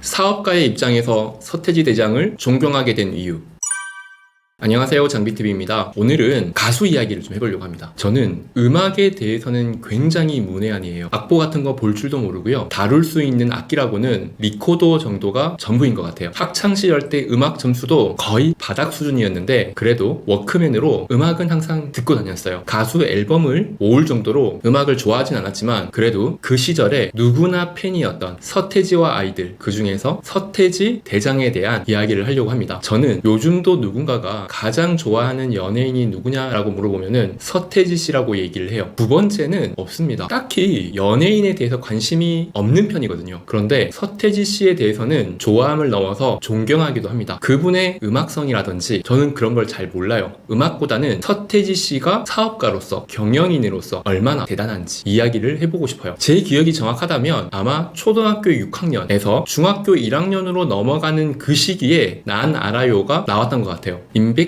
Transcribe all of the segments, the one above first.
사업가의 입장에서 서태지 대장을 존경하게 된 이유. 안녕하세요. 장비TV입니다. 오늘은 가수 이야기를 좀 해보려고 합니다. 저는 음악에 대해서는 굉장히 문외한이에요. 악보 같은 거 볼 줄도 모르고요. 다룰 수 있는 악기라고는 리코더 정도가 전부인 것 같아요. 학창시절 때 음악 점수도 거의 바닥 수준이었는데 그래도 워크맨으로 음악은 항상 듣고 다녔어요. 가수 앨범을 모을 정도로 음악을 좋아하진 않았지만 그래도 그 시절에 누구나 팬이었던 서태지와 아이들 그 중에서 서태지 대장에 대한 이야기를 하려고 합니다. 저는 요즘도 누군가가 가장 좋아하는 연예인이 누구냐라고 물어보면은 서태지 씨라고 얘기를 해요. 두 번째는 없습니다. 딱히 연예인에 대해서 관심이 없는 편이거든요. 그런데 서태지 씨에 대해서는 좋아함을 넘어서 존경하기도 합니다. 그분의 음악성이라든지 저는 그런 걸 잘 몰라요. 음악보다는 서태지 씨가 사업가로서 경영인으로서 얼마나 대단한지 이야기를 해보고 싶어요. 제 기억이 정확하다면 아마 초등학교 6학년에서 중학교 1학년으로 넘어가는 그 시기에 난 알아요가 나왔던 것 같아요.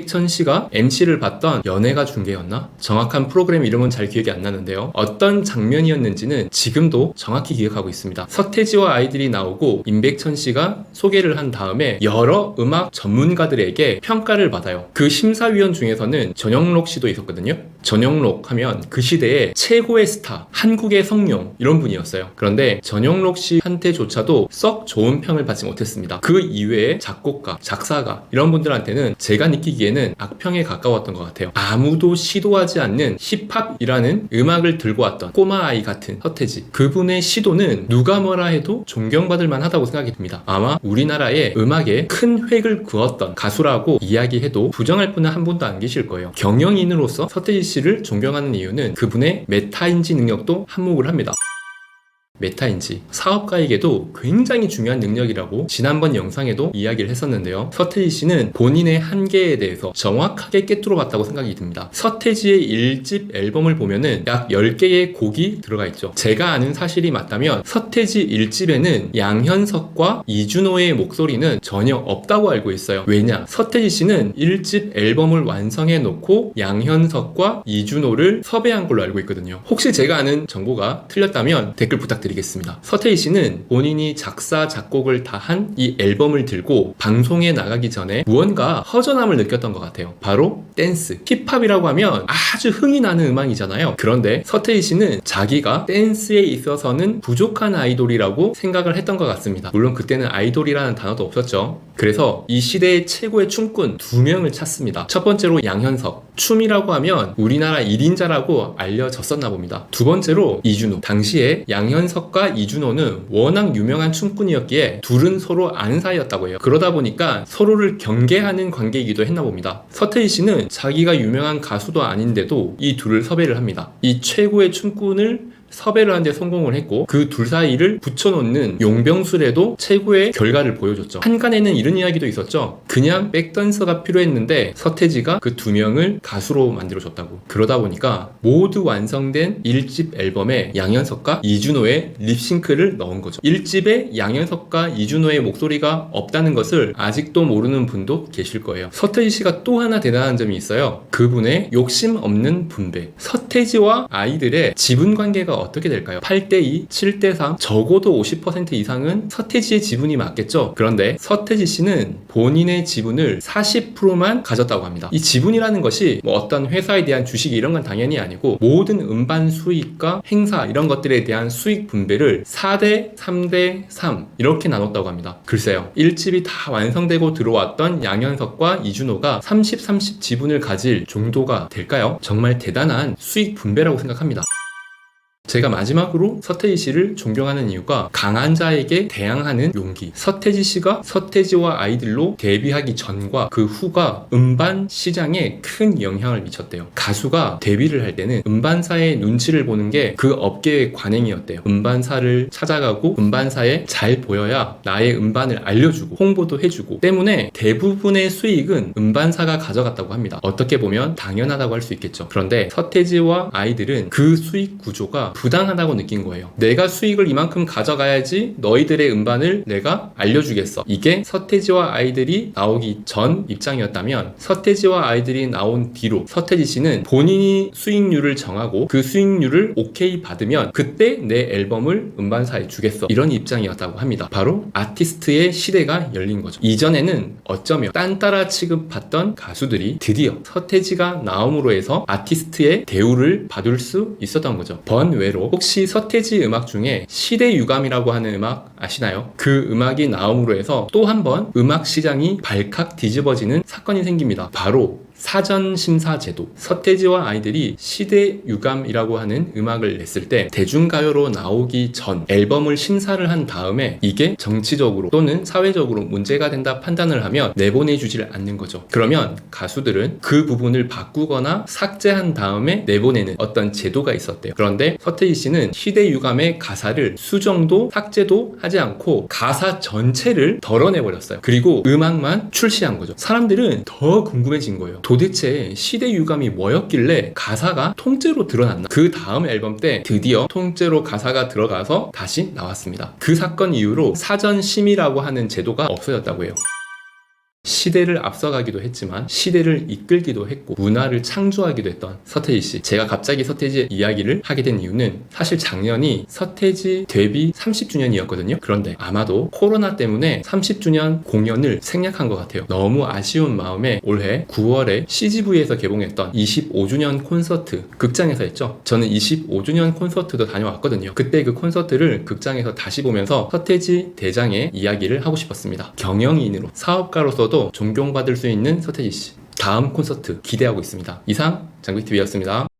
천 씨가 MC를 봤던 연애가 중계였나? 정확한 프로그램 이름은 잘 기억이 안 나는데요. 어떤 장면이었는지는 지금도 정확히 기억하고 있습니다. 서태지와 아이들이 나오고 임백천 씨가 소개를 한 다음에 여러 음악 전문가들에게 평가를 받아요. 그 심사위원 중에서는 전영록 씨도 있었거든요. 전영록 하면 그 시대의 최고의 스타, 한국의 성룡 이런 분이었어요. 그런데 전영록 씨한테조차도 썩 좋은 평을 받지 못했습니다. 그 이외에 작곡가, 작사가 이런 분들한테는 제가 느끼기에는 악평에 가까웠던 것 같아요. 아무도 시도하지 않는 힙합이라는 음악을 들고 왔던 꼬마 아이 같은 서태지. 그분의 시도는 누가 뭐라 해도 존경받을 만하다고 생각이 듭니다. 아마 우리나라의 음악에 큰 획을 그었던 가수라고 이야기해도 부정할 분은 한 분도 안 계실 거예요. 경영인으로서 서태지 씨를 존경하는 이유는 그분의 메타인지 능력도 한몫을 합니다. 메타인지 사업가에게도 굉장히 중요한 능력이라고 지난번 영상에도 이야기를 했었는데요. 서태지 씨는 본인의 한계에 대해서 정확하게 꿰뚫어 봤다고 생각이 듭니다. 서태지의 1집 앨범을 보면은 약 10개의 곡이 들어가 있죠. 제가 아는 사실이 맞다면 서태지 1집에는 양현석과 이준호의 목소리는 전혀 없다고 알고 있어요. 왜냐? 서태지 씨는 1집 앨범을 완성해 놓고 양현석과 이준호를 섭외한 걸로 알고 있거든요. 혹시 제가 아는 정보가 틀렸다면 댓글 부탁드립니다. 드리겠습니다. 서태희 씨는 본인이 작사, 작곡을 다 한 이 앨범을 들고 방송에 나가기 전에 무언가 허전함을 느꼈던 것 같아요. 바로 댄스. 힙합이라고 하면 아주 흥이 나는 음악이잖아요. 그런데 서태희 씨는 자기가 댄스에 있어서는 부족한 아이돌이라고 생각을 했던 것 같습니다. 물론 그때는 아이돌이라는 단어도 없었죠. 그래서 이 시대의 최고의 춤꾼 두 명을 찾습니다. 첫 번째로 양현석. 춤이라고 하면 우리나라 1인자라고 알려졌었나 봅니다. 두 번째로 이준호. 당시에 양현석 과 이준호는 워낙 유명한 춤꾼이었기에 둘은 서로 아는 사이였다고 해요. 그러다 보니까 서로를 경계하는 관계이기도 했나 봅니다. 서태지 씨는 자기가 유명한 가수도 아닌데도 이 둘을 섭외를 합니다. 이 최고의 춤꾼을 섭외를 하는데 성공을 했고 그 둘 사이를 붙여놓는 용병술에도 최고의 결과를 보여줬죠. 한간에는 이런 이야기도 있었죠. 그냥 백댄서가 필요했는데 서태지가 그 두 명을 가수로 만들어줬다고. 그러다 보니까 모두 완성된 1집 앨범에 양현석과 이준호의 립싱크를 넣은 거죠. 1집에 양현석과 이준호의 목소리가 없다는 것을 아직도 모르는 분도 계실 거예요. 서태지 씨가 또 하나 대단한 점이 있어요. 그분의 욕심 없는 분배. 서태지와 아이들의 지분 관계가 어떻게 될까요? 8대2, 7대3, 적어도 50% 이상은 서태지의 지분이 맞겠죠? 그런데 서태지 씨는 본인의 지분을 40%만 가졌다고 합니다. 이 지분이라는 것이 뭐 어떤 회사에 대한 주식 이런 건 당연히 아니고 모든 음반 수익과 행사 이런 것들에 대한 수익 분배를 4대, 3대, 3 이렇게 나눴다고 합니다. 글쎄요. 1집이 다 완성되고 들어왔던 양현석과 이준호가 30, 30 지분을 가질 정도가 될까요? 정말 대단한 수익 분배라고 생각합니다. 제가 마지막으로 서태지 씨를 존경하는 이유가 강한 자에게 대항하는 용기. 서태지 씨가 서태지와 아이들로 데뷔하기 전과 그 후가 음반 시장에 큰 영향을 미쳤대요. 가수가 데뷔를 할 때는 음반사의 눈치를 보는 게 그 업계의 관행이었대요. 음반사를 찾아가고 음반사에 잘 보여야 나의 음반을 알려주고 홍보도 해주고 때문에 대부분의 수익은 음반사가 가져갔다고 합니다. 어떻게 보면 당연하다고 할 수 있겠죠. 그런데 서태지와 아이들은 그 수익 구조가 부당하다고 느낀 거예요. 내가 수익을 이만큼 가져가야지 너희들의 음반을 내가 알려주겠어. 이게 서태지와 아이들이 나오기 전 입장이었다면 서태지와 아이들이 나온 뒤로 서태지 씨는 본인이 수익률을 정하고 그 수익률을 오케이 받으면 그때 내 앨범을 음반사에 주겠어. 이런 입장이었다고 합니다. 바로 아티스트의 시대가 열린 거죠. 이전에는 어쩌면 딴따라 취급받던 가수들이 드디어 서태지가 나옴으로 해서 아티스트의 대우를 받을 수 있었던 거죠. 번 외로 혹시 서태지 음악 중에 시대 유감이라고 하는 음악 아시나요? 그 음악이 나옴으로 해서 또 한 번 음악 시장이 발칵 뒤집어지는 사건이 생깁니다. 바로 사전 심사 제도. 서태지와 아이들이 시대 유감이라고 하는 음악을 냈을 때 대중가요로 나오기 전 앨범을 심사를 한 다음에 이게 정치적으로 또는 사회적으로 문제가 된다 판단을 하면 내보내주질 않는 거죠. 그러면 가수들은 그 부분을 바꾸거나 삭제한 다음에 내보내는 어떤 제도가 있었대요. 그런데 서태지 씨는 시대 유감의 가사를 수정도 삭제도 하지 않고 가사 전체를 덜어내버렸어요. 그리고 음악만 출시한 거죠. 사람들은 더 궁금해진 거예요. 도대체 시대 유감이 뭐였길래 가사가 통째로 드러났나? 그 다음 앨범 때 드디어 통째로 가사가 들어가서 다시 나왔습니다. 그 사건 이후로 사전 심의라고 하는 제도가 없어졌다고 해요. 시대를 앞서가기도 했지만 시대를 이끌기도 했고 문화를 창조하기도 했던 서태지 씨. 제가 갑자기 서태지 이야기를 하게 된 이유는 사실 작년이 서태지 데뷔 30주년이었거든요. 그런데 아마도 코로나 때문에 30주년 공연을 생략한 것 같아요. 너무 아쉬운 마음에 올해 9월에 CGV에서 개봉했던 25주년 콘서트 극장에서 했죠. 저는 25주년 콘서트도 다녀왔거든요. 그때 그 콘서트를 극장에서 다시 보면서 서태지 대장의 이야기를 하고 싶었습니다. 경영인으로 사업가로서 도 존경받을 수 있는 서태지 씨. 다음 콘서트 기대하고 있습니다. 이상 장비TV였습니다.